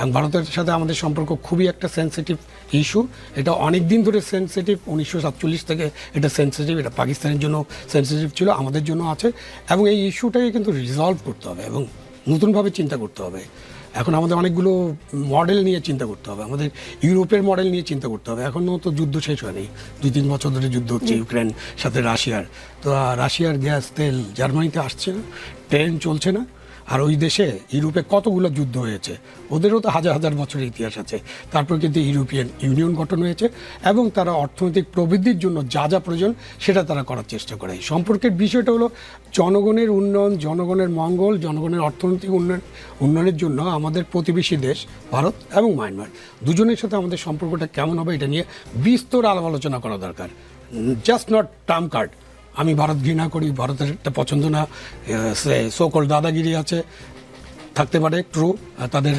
এবং ভারতের সাথে আমাদের সম্পর্ক খুবই একটা সেন্সিটিভ ইস্যু এটা অনেক দিন ধরে সেন্সিটিভ উনিশশো সাতচল্লিশ থেকে এটা সেন্সিটিভ এটা পাকিস্তানের জন্য সেন্সিটিভ ছিল আমাদের জন্য আছে। এবং এই ইস্যুটাকে কিন্তু রিজলভ করতে হবে এবং নতুনভাবে চিন্তা করতে হবে। এখন আমাদের অনেকগুলো মডেল নিয়ে চিন্তা করতে হবে আমাদের ইউরোপের মডেল নিয়ে চিন্তা করতে হবে। এখনও তো যুদ্ধ শেষ হয়নি। দুই তিন বছর ধরে যুদ্ধ হচ্ছে ইউক্রেন সাথে রাশিয়ার। তো রাশিয়ার গ্যাস তেল জার্মানিতে আসছে না ট্রেন চলছে না। আর ওই দেশে ইউরোপে কতগুলো যুদ্ধ হয়েছে? ওদেরও তো হাজার হাজার বছরের ইতিহাস আছে। তারপর কিন্তু ইউরোপিয়ান ইউনিয়ন গঠন হয়েছে এবং তারা অর্থনৈতিক প্রবৃদ্ধির জন্য যা যা প্রয়োজন সেটা তারা করার চেষ্টা করে। সম্পর্কের বিষয়টা হলো, জনগণের উন্নয়ন, জনগণের মঙ্গল, জনগণের অর্থনৈতিক উন্নয়ন, উন্নয়নের জন্য আমাদের প্রতিবেশী দেশ, ভারত এবং মায়ানমার। দুজনের সাথে আমাদের সম্পর্কটা কেমন হবে এটা নিয়ে বিস্তর আলাপ আলোচনা করা দরকার। জাস্ট নট টার্ম কার্ড আমি ভারত ঘৃণা করি, ভারতের একটা পছন্দ না সকল দাদাগিরি আছে, থাকতে পারে ট্রু তাদের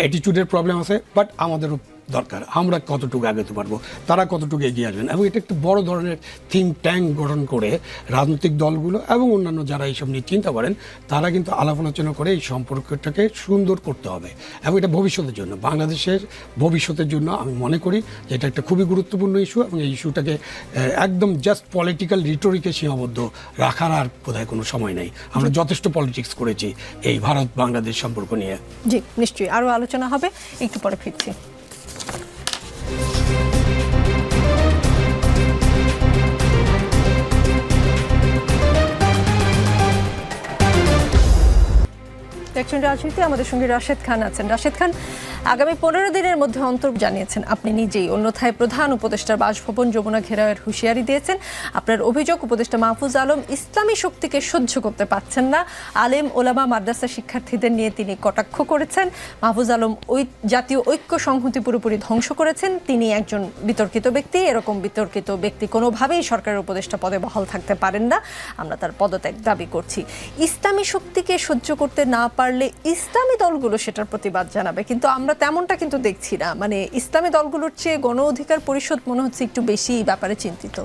অ্যাটিটিউডের প্রবলেম আছে বাট আমাদেরও দরকার। আমরা কতটুকু আগাতে পারব? তারা কতটুকু এগিয়ে আসবেন? এবং এটা একটু বড় ধরনের থিঙ্ক ট্যাঙ্ক গঠন করে রাজনৈতিক দলগুলো এবং অন্যান্য যারা এইসব নিয়ে চিন্তা করেন তারা কিন্তু আলাপ আলোচনা করে এই সম্পর্কটাকে সুন্দর করতে হবে। এবং এটা ভবিষ্যতের জন্য। বাংলাদেশের ভবিষ্যতের জন্য আমি মনে করি যে এটা একটা খুবই গুরুত্বপূর্ণ ইস্যু এবং এই ইস্যুটাকে একদম জাস্ট পলিটিক্যাল রিটোরিকে সীমাবদ্ধ রাখার আর বোধহয় কোনো সময় নেই। আমরা যথেষ্ট পলিটিক্স করেছি এই ভারত বাংলাদেশ সম্পর্ক নিয়ে। জি নিশ্চয়ই। আরও আলোচনা হবে। একটু পরে ফিরছি। দেখছেন রাজনীতি, আমাদের সঙ্গে রাশেদ খান আছেন। রাশেদ খান, আগামী পনেরো দিনের মধ্যে অন্তর জানিয়েছেন, আপনি নিজেই অন্যথায় প্রধান উপদেষ্টার বাসভবন যমুনা ঘেরাওয়ের হুঁশিয়ারি দিয়েছেন। আপনার অভিযোগ, উপদেষ্টা মাহফুজ আলম ইসলামী শক্তিকে সহ্য করতে পারছেন না। আলেম ওলামা মাদ্রাসা শিক্ষার্থীদের নিয়ে তিনি কটাক্ষ করেছেন। মাহফুজ আলম ওই জাতীয় ঐক্য সংহতি পুরোপুরি ধ্বংস করেছেন। তিনি একজন বিতর্কিত ব্যক্তি, এরকম বিতর্কিত ব্যক্তি কোনোভাবেই সরকারের উপদেষ্টা পদে বহাল থাকতে পারেন না। আমরা তার পদত্যাগ দাবি করছি। ইসলামী শক্তিকে সহ্য করতে না পারলে ইসলামী দলগুলো সেটার প্রতিবাদ জানাবে। কিন্তু আমরা তেমনটা কিন্তু দেখছি না। মানে ইসলামী দলগুলোর চেয়ে গণ অধিকার পরিষদ মনে হচ্ছে একটু বেশি এই ব্যাপারে চিন্তিত।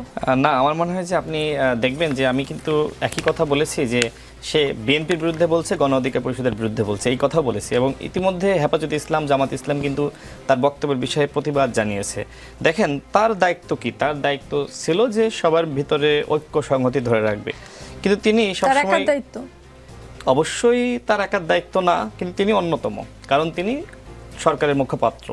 না আমার মনে হয় যে আপনি দেখবেন যে আমি কিন্তু একই কথা বলেছি যে সে বিএনপির বিরুদ্ধে বলছে গণ অধিকার পরিষদের বিরুদ্ধে বলছে এই কথা বলেছি। এবং ইতিমধ্যে হেফাজত ইসলাম জামাত ইসলাম কিন্তু তার বক্তব্যের বিষয়ে প্রতিবাদ জানিয়েছে। দেখেন তার দায়িত্ব কি? তার দায়িত্ব ছিল যে সবার ভিতরে ঐক্য সংহতি ধরে রাখবে। কিন্তু তিনি সবসময় দায়িত্ব। অবশ্যই তার একার দায়িত্ব না, কিন্তু তিনি অন্যতম, কারণ তিনি সরকারের মুখপাত্র।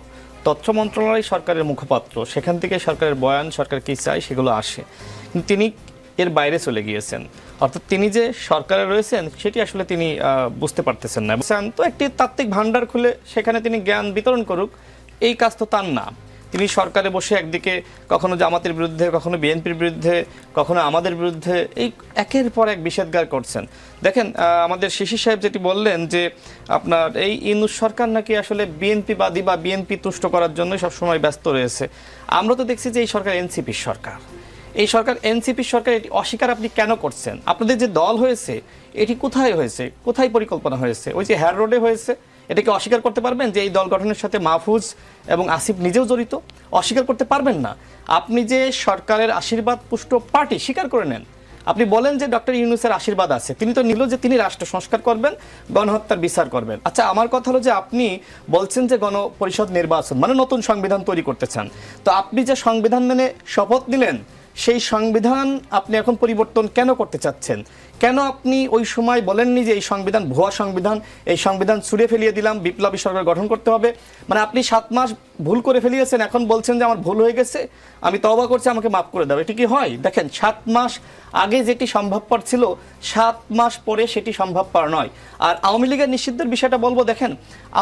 তথ্য মন্ত্রণালয় সরকারের মুখপাত্র, সেখান থেকে সরকারের বয়ান, সরকার কী চায় সেগুলো আসে। কিন্তু তিনি এর বাইরে চলে গিয়েছেন। অর্থাৎ তিনি যে সরকারে রয়েছেন, সেটি আসলে তিনি বুঝতে পারতেছেন না। তো একটি তাত্ত্বিক ভাণ্ডার খুলে সেখানে তিনি জ্ঞান বিতরণ করুক, এই কাজ তো তার না তিনি সরকারে বসে একদিকে কখনো জামাতের বিরুদ্ধে, কখনো বিএনপির বিরুদ্ধে, কখনো আমাদের বিরুদ্ধে এই একের পর এক বিষেধগার করছেন। দেখেন আমাদের শিশির সাহেব যেটি বললেন যে আপনার এই ইনুস সরকার নাকি আসলে বিএনপি বাদী বা বিএনপি তুষ্ট করার জন্য সবসময় ব্যস্ত রয়েছে। আমরা তো দেখছি যে এই সরকার এনসিপির সরকার। এই সরকার, এনসিপির সরকার এটি অস্বীকার আপনি কেন করছেন? আপনাদের যে দল হয়েছে, এটি কোথায় হয়েছে? কোথায় পরিকল্পনা হয়েছে? ওই যে হ্যার রোডে হয়েছে এটাকে অস্বীকার করতে পারবেন যে এই দল গঠনের সাথে মাহফুজ এবং আসিফ নিজেও জড়িত। অস্বীকার করতে পারবেন না। আপনি যে সরকারের আশীর্বাদ পুষ্ট পার্টি স্বীকার করে নেন, আপনি বলেন যে ডক্টর ইউনুসের আশীর্বাদ আছে। তিনি তো নিল যে তিনি রাষ্ট্র সংস্কার করবেন, গণহত্যার বিচার করবেন। আচ্ছা আমার কথা হলো যে আপনি বলছেন যে গণপরিষদ নির্বাচন মানে নতুন সংবিধান তৈরি করতে চান। তো আপনি যে সংবিধান মেনে শপথ নিলেন সেই সংবিধান আপনি এখন পরিবর্তন কেন করতে চাচ্ছেন? কেন আপনি ওই সময় বলেননি যে এই সংবিধান ভুয়া সংবিধান, এই সংবিধান ছুড়ে ফেলিয়ে দিলাম, বিপ্লবী সরকার গঠন করতে হবে? মানে আপনি সাত মাস ভুল করে ফেলিয়েছেন, এখন বলছেন যে আমার ভুল হয়ে গেছে, আমি তবা করছি, আমাকে মাফ করে দাও। এটি কি হয়? দেখেন, সাত মাস আগে যেটি সম্ভবপর ছিল সাত মাস পরে সেটি সম্ভবপর নয়। আর আওয়ামী লীগের নিষিদ্ধের বিষয়টা বলব, দেখেন,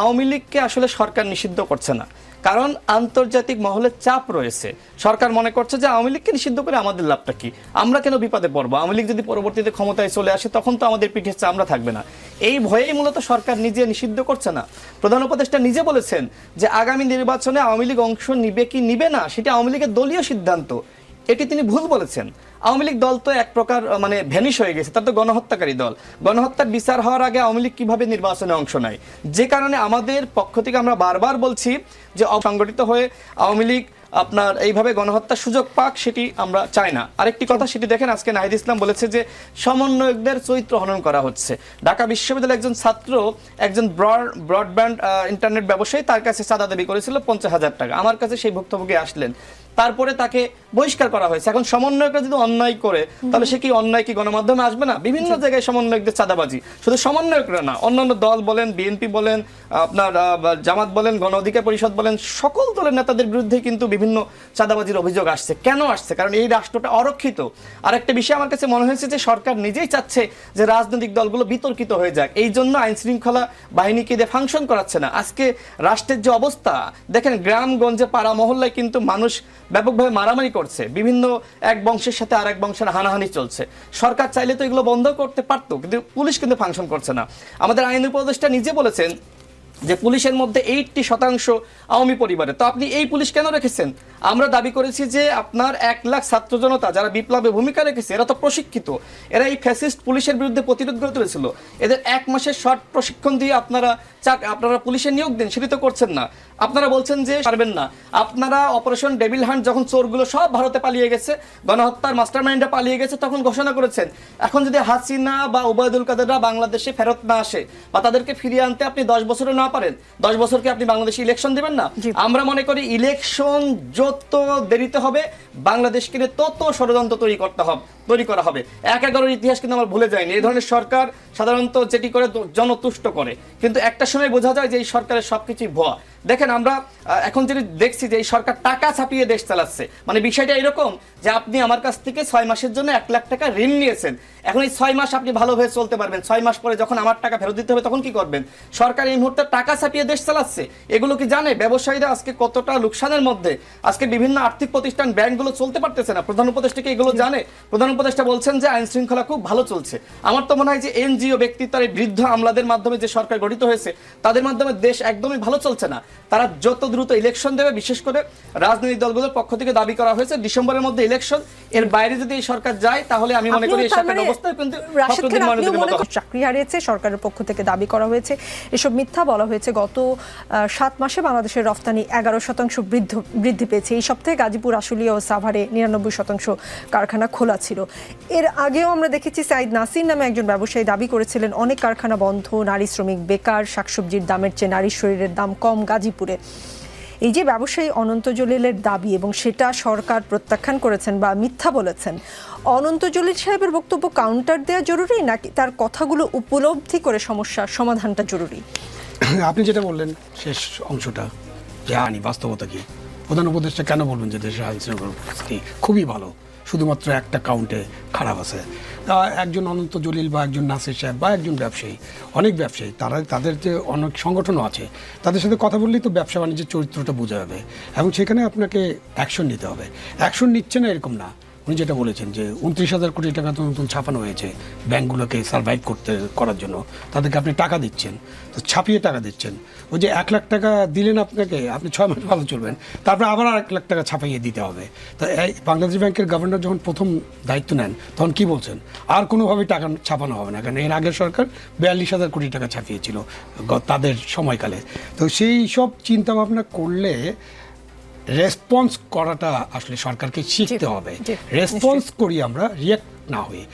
আওয়ামী লীগকে আসলে সরকার নিষিদ্ধ করছে না। কারণ আন্তর্জাতিক মহলে চাপ রয়েছে। সরকার মনে করছে যে আওয়ামী লীগকে নিষিদ্ধ করে আমাদের লাভটা কি? আমরা কেন বিপদে পড়ব? আওয়ামী লীগ যদি পরবর্তীতে ক্ষমতায় চলে আসে, তখন তো আমাদের পিঠে চামড়া থাকবে না। এই ভয়েই মূলত সরকার নিজে নিষিদ্ধ করছে না। প্রধান উপদেষ্টা নিজে বলেছেন যে আগামী নির্বাচনে আওয়ামী লীগ অংশ নিবে কি নিবে না, সেটা আওয়ামী লীগের দলীয় সিদ্ধান্ত। এটি তিনি ভুল বলেছেন। আওয়ামী লীগ দল তো এক প্রকার মানে ভ্যানিশ হয়ে গেছে, তার তো গণহত্যাকারী দল। গণহত্যার বিচার হওয়ার আগে আওয়ামী লীগ কীভাবে নির্বাচনে অংশ নেয়? যে কারণে আমাদের পক্ষ থেকে আমরা বারবার বলছি যে অসংগঠিত হয়ে আওয়ামী লীগ আপনার এইভাবে গণহত্যার সুযোগ পাক, সেটি আমরা চাই না। আরেকটি কথা, সেটি দেখেন, আজকে নাহিদ ইসলাম বলেছে যে সমন্বয়কদের চরিত্র হনন করা হচ্ছে। ঢাকা বিশ্ববিদ্যালয়ের একজন ছাত্র, একজন ব্রডব্যান্ড ইন্টারনেট ব্যবসায়ী, তার কাছে চাঁদা দাবি করেছিল পঞ্চাশ হাজার টাকা। আমার কাছে সেই ভুক্তভোগী আসলেন। তারপরে তাকে বহিষ্কার করা হয়েছে। এখন সমন্বয়করা যদি অন্যায় করে তাহলে সে কি অন্যায় কি গণমাধ্যমে আসবে না? বিভিন্ন জায়গায় সমন্বয়কদের চাঁদাবাজি। শুধু সমন্বয়করা না অন্যান্য দল বলেন বিএনপি বলেন আপনার জামাত বলেন গণ অধিকার পরিষদ বলেন সকল দলের নেতাদের বিরুদ্ধে কিন্তু বিভিন্ন চাঁদাবাজির অভিযোগ আসছে। কেন আসছে? কারণ এই রাষ্ট্রটা অরক্ষিত। আরেকটা বিষয় আমার কাছে মনে হয়েছে যে সরকার নিজেই চাচ্ছে যে রাজনৈতিক দলগুলো বিতর্কিত হয়ে যাক। এই জন্য আইন শৃঙ্খলা বাহিনীকে দিয়ে ফাংশন করাচ্ছে না? আজকে রাষ্ট্রের যে অবস্থা দেখেন গ্রামগঞ্জে পাড়া মহল্লায় কিন্তু মানুষ ব্যাপকভাবে মারামারি করছে। বিভিন্ন এক বংশের সাথে আর এক বংশের হানাহানি চলছে। সরকার চাইলে তো এগুলো বন্ধ করতে পারতো, কিন্তু পুলিশ কিন্তু ফাংশন করছে না। আমাদের আইন উপদেষ্টা নিজে বলেছেন যে পুলিশের মধ্যে এইটটি শতাংশ আওয়ামী পরিবারে তো আপনি এই পুলিশ কেন রেখেছেন? আমরা দাবি করেছি যে আপনার এক লাখ ছাত্র জনতা যারা বিপ্লবে ভূমিকা রেখেছে এরা তো প্রশিক্ষিত। এরা এই ফ্যাসিস্ট পুলিশের বিরুদ্ধে প্রতিরোধ গড়ে তুলেছিল। এদের এক মাসের শর্ট প্রশিক্ষণ দিয়ে আপনারা চাক আপনারা পুলিশে নিয়োগ দিন সেটি তো করছেন না। আপনারা বলছেন যে পারবেন না। আপনারা অপারেশন ডেভিল হান্ট যখন চোরগুলো সব ভারতে পালিয়ে গেছে গণহত্যার মাস্টার মাস্টারমাইন্ডরা পালিয়ে গেছে তখন ঘোষণা করেছেন এখন যদি হাসিনা বা ওবায়দুল কাদেররা বাংলাদেশে ফেরত না আসে বা তাদেরকে ফিরিয়ে আনতে আপনি দশ বছরে না পারেন দশ বছরকে আপনি বাংলাদেশে ইলেকশন দেবেন না? আমরা মনে করি ইলেকশন যত দেরিতে হবে, বাংলাদেশকে নিয়ে তত ষড়যন্ত্র তৈরি করতে হবে, তৈরি করা হবে। এক এগারোর ইতিহাস কিন্তু আমরা ভুলে যাইনি। এই ধরনের সরকার সাধারণত যেটি করে জনতুষ্ট করে। কিন্তু একটা সময় বোঝা যায় যে এই সরকারের সবকিছুই ভুয়া। দেখেন আমরা এখন যেটি দেখছি যে এই সরকার টাকা ছাপিয়ে দেশ চালাচ্ছে মানে বিষয়টা এরকম যে আপনি আমার কাছ থেকে ছয় মাসের জন্য এক লাখ টাকা ঋণ নিয়েছেন। এখন এই ছয় মাস আপনি ভালোভাবে চলতে পারবেন। ছয় মাস পরে যখন আমার টাকা ফেরত দিতে হবে, তখন কি করবেন? সরকার এই মুহূর্তে টাকা ছাপিয়ে দেশ চালাচ্ছে। এগুলো কি জানে? ব্যবসায়ীরা আজকে কতটা লোকসানের মধ্যে? আজকে বিভিন্ন আর্থিক প্রতিষ্ঠান ব্যাংকগুলো চলতে পারতেছে না। প্রধান উপদেষ্টা কি এগুলো জানে? প্রধান উপদেষ্টা বলছেন যে আইন শৃঙ্খলা খুব ভালো চলছে। আমার তো মনে হয় যে এনজিও ব্যক্তিত্ব বৃদ্ধ আমলাদের মাধ্যমে যে সরকার গঠিত হয়েছে, তাদের মাধ্যমে দেশ একদমই ভালো চলছে না। তারা যত দ্রুত ইলেকশন দেবে বিশেষ করে রাজনৈতিক দলগুলোর পক্ষ থেকে দাবি করা হয়েছে ডিসেম্বরের মধ্যে ইলেকশন এর বাইরে যদি এই সরকার যায় তাহলে আমি মনে করি এই সরকারের মানে অবস্থা কিন্তু চাকরি হারিয়েছে সরকারের পক্ষ থেকে দাবি করা হয়েছে। এসব মিথ্যা বলা হয়েছে গত সাত মাসে বাংলাদেশের রফতানি এগারো শতাংশ বৃদ্ধি পেয়েছে। এই সপ্তাহে গাজীপুর আশুলিয়া ও সাভারে নিরানব্বই শতাংশ কারখানা খোলা ছিল। এর আগেও আমরা দেখেছি সাইদ নাসির নামে একজন ব্যবসায়ী দাবি করেছিলেন অনেক কারখানা বন্ধ নারী শ্রমিক বেকার শাকসবজির দামের চেয়ে নারীর শরীরের দাম কম গাজীপুরে। এই যে ব্যবসায়ী অনন্ত জলিলের দাবি এবং সেটা সরকার প্রত্যাখ্যান করেছেন বা মিথ্যা বলেছেন, অনন্ত জলিল সাহেবের বক্তব্য কাউন্টার দেওয়া জরুরি নাকি তার কথাগুলো উপলব্ধি করে সমস্যার সমাধানটা জরুরি? আপনি যেটা বললেন, শেষ অংশটা, যে আনি বাস্তবতা কি? প্রধান উপদেষ্টা কেন বলবেন যে দেশের খুবই ভালো। শুধুমাত্র একটা কাউন্টে খারাপ আছে। তা একজন অনন্ত জলিল বা একজন নাসির সাহেব বা একজন ব্যবসায়ী, অনেক ব্যবসায়ী, তারা, তাদের যে অনেক সংগঠনও আছে, তাদের সাথে কথা বললেই তো ব্যবসা বাণিজ্যের চরিত্রটা বোঝা যাবে। এবং সেখানে আপনাকে অ্যাকশন নিতে হবে। অ্যাকশন নিচ্ছে না এরকম না। উনি যেটা বলেছেন যে উনত্রিশ হাজার কোটি টাকা তো নতুন ছাপানো হয়েছে ব্যাংকগুলোকে সার্ভাইভ করতে, করার জন্য। তাদেরকে আপনি টাকা দিচ্ছেন, তো ছাপিয়ে টাকা দিচ্ছেন। ওই যে এক লাখ টাকা দিলেন আপনাকে, আপনি ছয় মাস ভালো চলবেন, তারপরে আবার আর এক লাখ টাকা ছাপাইয়ে দিতে হবে। তা বাংলাদেশ ব্যাংকের গভর্নর যখন প্রথম দায়িত্ব নেন, তখন কি বলছেন? আর কোনোভাবে টাকা ছাপানো হবে না, কারণ এর আগের সরকার বিয়াল্লিশ হাজার কোটি টাকা ছাপিয়েছিল তাদের সময়কালে। তো সেই সব চিন্তা ভাবনা করলে রেসপন্স করাটা আসলে সরকারকে শিখতে হবে। রেসপন্স করি আমরা রিয়াক্ট না হয়ে।